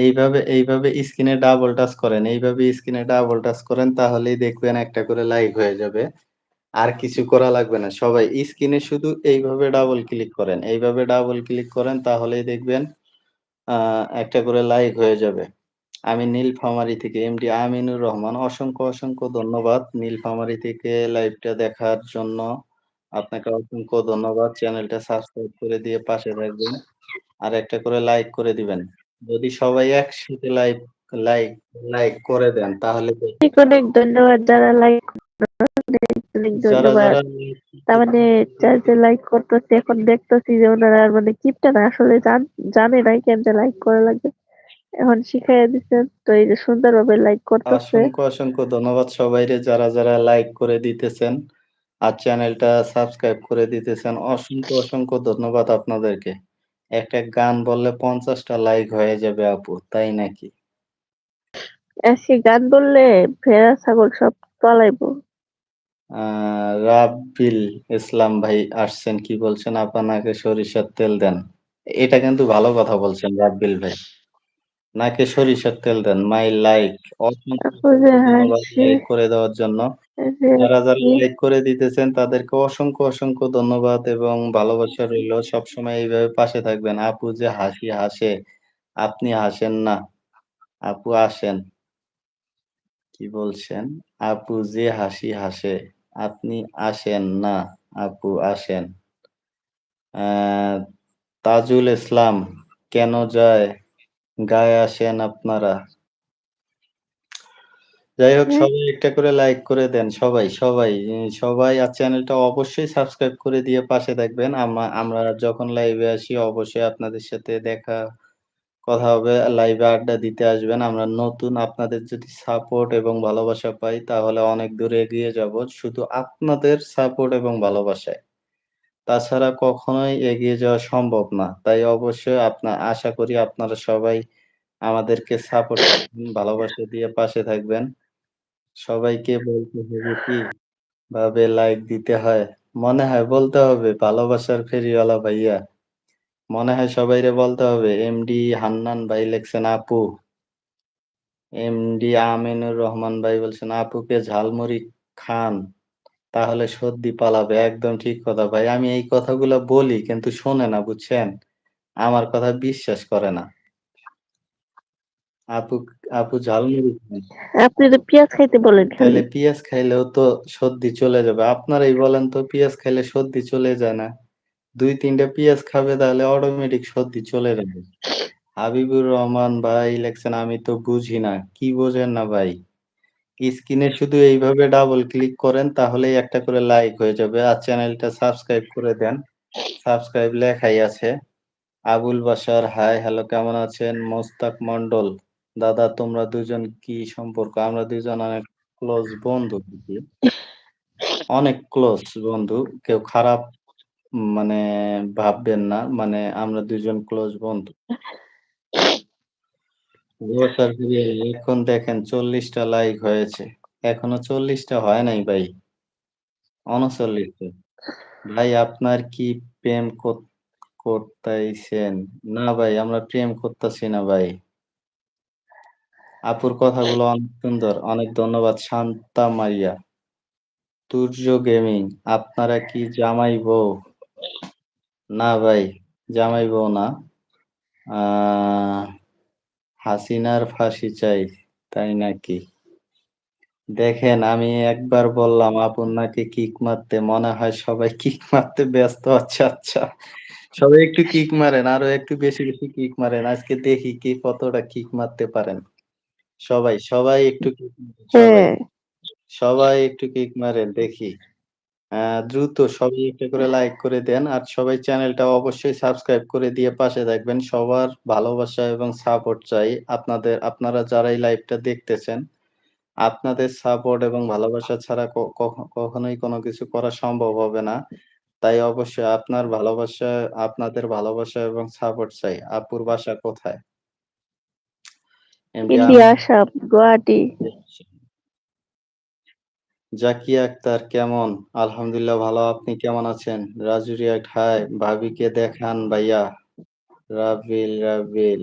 এইভাবে এইভাবে স্ক্রিনে ডাবল টাচ করেন। এইভাবে স্ক্রিনে ডাবল টাচ করেন তাহলেই দেখবেন একটা করে লাইক হয়ে যাবে। আর কিছু করা লাগবে না। সবাই স্ক্রিনে শুধু এইভাবে ডাবল ক্লিক করেন। এইভাবে ডাবল ক্লিক করেন তাহলেই দেখবেন একটা করে লাইক হয়ে যাবে। আমি নীলফামারী থেকে এমডি আমিনুর রহমান। অসংখ্য, অসংখ্য ধন্যবাদ নীলফামারী থেকে লাইভটা দেখার জন্য। আপনাকে অসংখ্য ধন্যবাদ। চ্যানেলটা সাবস্ক্রাইব করে দিয়ে পাশে থাকবেন। আর একটা করে লাইক করে দিবেন। যদি সবাই একসাথে লাইক লাইক লাইক করে দেন তাহলে অনেক, ধন্যবাদ যারা লাইক অনেক, অনেক যারা, যারা তার মানে যে লাইক করতেছে এখন দেখতেছি যে ওনারা মানে কিপটা না আসলে জানে নাই কেমনে লাইক করা লাগবে। এখন শিখাইয়া দিচ্ছেন তো এই যে সুন্দরভাবে লাইক করতেছে। অসংখ্য, অসংখ্য ধন্যবাদ সবাইরে যারা, যারা লাইক করে দিতেছেন। আর চ্যানেলটা সাবস্ক্রাইব করে দিতেছেন। অসংখ্য, অসংখ্য ধন্যবাদ আপনাদেরকে। একটা গান বললে ৫০ টা লাইক হয়ে যাবে আপু, তাই নাকি? আজকে গান বললে ভেড়া ছাগল সব পালাইব রাব্বিল ইসলাম ভাই আসছেন কি বলছেন? আপনাকে সরিষার তেল দেন। এটা কিন্তু ভালো কথা বলছেন রাব্বিল ভাই। নাকে সরিষার তেল দেন। মাই লাইক হাসি লাইক করে দেওয়ার জন্য। যারা, যারা লাইক করে দিতেছেন তাদেরকে অসংখ্য, অসংখ্য ধন্যবাদ এবং ভালোবাসা রইল। সবসময় এইভাবে পাশে থাকবেন। আপু যে হাসি হাসে, আপনি হাসেন না। আপু আসেন। কি বলছেন? আপু যে হাসি হাসে, আপনি আসেন না। আপু আসেন। তাজুল ইসলাম কেন যায়? গায়ে আসেন আপনারা। যাই হোক। সবাই একটা করে লাইক করে দেন। সবাই, সবাই, সবাই আর চ্যানেলটা অবশ্যই সাবস্ক্রাইব করে দিয়ে পাশে থাকবেন। আমা আমরা যখন লাইভে আসি অবশ্যই আপনাদের সাথে দেখা কথা হবে। লাইভে আড্ডা দিতে আসবেন। আমরা নতুন আপনাদের যদি সাপোর্ট এবং ভালোবাসা পাই তাহলে অনেক দূর এগিয়ে যাব। শুধু আপনাদের সাপোর্ট এবং ভালোবাসায়। তাছাড়া কখনোই এগিয়ে যাওয়া সম্ভব না। তাই অবশ্যই আপনার আশা করি আপনারা সবাই আমাদেরকে সাপোর্ট করবেন, ভালোবাসা দিয়ে পাশে থাকবেন। সবাইকে বলতে হবে কি ভাবে লাইক দিতে হয়? মনে হয় বলতে হবে ভালোবাসার ফেরিওয়ালা ভাইয়া। মনে হয় সবাইরে বলতে হবে এমডি হান্নান ভাই লেখছেন আপু। এমডি আমিনুর রহমান ভাই বলছেন আপুকে ঝালমুড়ি খান। তাহলে সর্দি পালাবে। একদম ঠিক কথা ভাই। আমি এই কথাগুলো বলি কিন্তু শোনে না বুঝছেন? আমার কথা বিশ্বাস করে না। আপু আপু ঝালমুড়ি খান। আপনি তো পেঁয়াজ খাইতে বলেন। তাইলে পিঁয়াজ খাইলেও তো সর্দি চলে যাবে। আপনারাই বলেন তো পিঁয়াজ খাইলে সর্দি চলে যায় না? ২-৩ টা পিঁয়াজ খাবে তাহলে অটোমেটিক সর্দি চলে যাবে। হাবিবুর রহমান ভাই লেখছেন আমি তো বুঝি না। কি বোঝেন না ভাই? স্ক্রিনে শুধু এইভাবে ডাবল ক্লিক করেন তাহলেই একটা করে লাইক হয়ে যাবে। আর চ্যানেলটা সাবস্ক্রাইব করে দেন। সাবস্ক্রাইব লেখাই আছে। আবুল বাশার হাই, হ্যালো কেমন আছেন? মোস্তাক মন্ডল দাদা, তোমরা দুজন কি সম্পর্ক? আমরা দুজন অনেক ক্লোজ বন্ধু অনেক ক্লোজ বন্ধু। কেউ খারাপ মানে ভাববেন না। মানে আমরা দুজন ক্লোজ বন্ধু। এখন দেখেন চল্লিশটা লাইক হয়েছে। এখনও চল্লিশটা হয় নাই ভাই। অনচল্লিশটা ভাই, আপনার কি প্রেম কর, করতাইছেন? না ভাই, আমরা প্রেম করতাছি না ভাই। আপুর কথাগুলো অনেক সুন্দর। অনেক ধন্যবাদ শান্তা মারিয়া। তুর্য গেমিং আপনারা কি জামাই বউ? না ভাই, জামাই বউ না। হাসিনার ফাঁসি চাই, তাই নাকি? দেখেন আমি একবার বললাম আপুর নাকি কিক মারতে। মনে হয় সবাই কিক মারতে ব্যস্ত। আচ্ছা, আচ্ছা। সবাই একটু কিক মারেন। আরও একটু বেশি, বেশি কিক মারেন। আজকে দেখি কে কতটা কিক মারতে পারেন। সবাই, সবাই একটু কিক সবাই। হ্যাঁ। সবাই একটু কিক মারেন দেখি। আ দ্রুত সবাই একটা করে লাইক করে দেন। আর সবাই চ্যানেলটা অবশ্যই সাবস্ক্রাইব করে দিয়ে পাশে থাকবেন। সবার ভালোবাসা এবং সাপোর্ট চাই। আপনাদের আপনারা যারা এই লাইভটা দেখতেছেন, আপনাদের সাপোর্ট এবং ভালোবাসা ছাড়া ক কখ কখনোই কোনো কিছু করা সম্ভব হবে না। তাই অবশ্যই আপনার ভালোবাসা আপনাদের ভালোবাসা এবং সাপোর্ট চাই। আপুর বাসা কোথায়? ইন্ডিয়া, আসাম, গুয়াহাটি। জাকিয়া আক্তার কেমন? আলহামদুলিল্লাহ ভালো। আপনি কেমন আছেন? রাজুরিয়া হাই, ভাবিকে দেখান ভাইয়া। রাবিল রাব্বিল।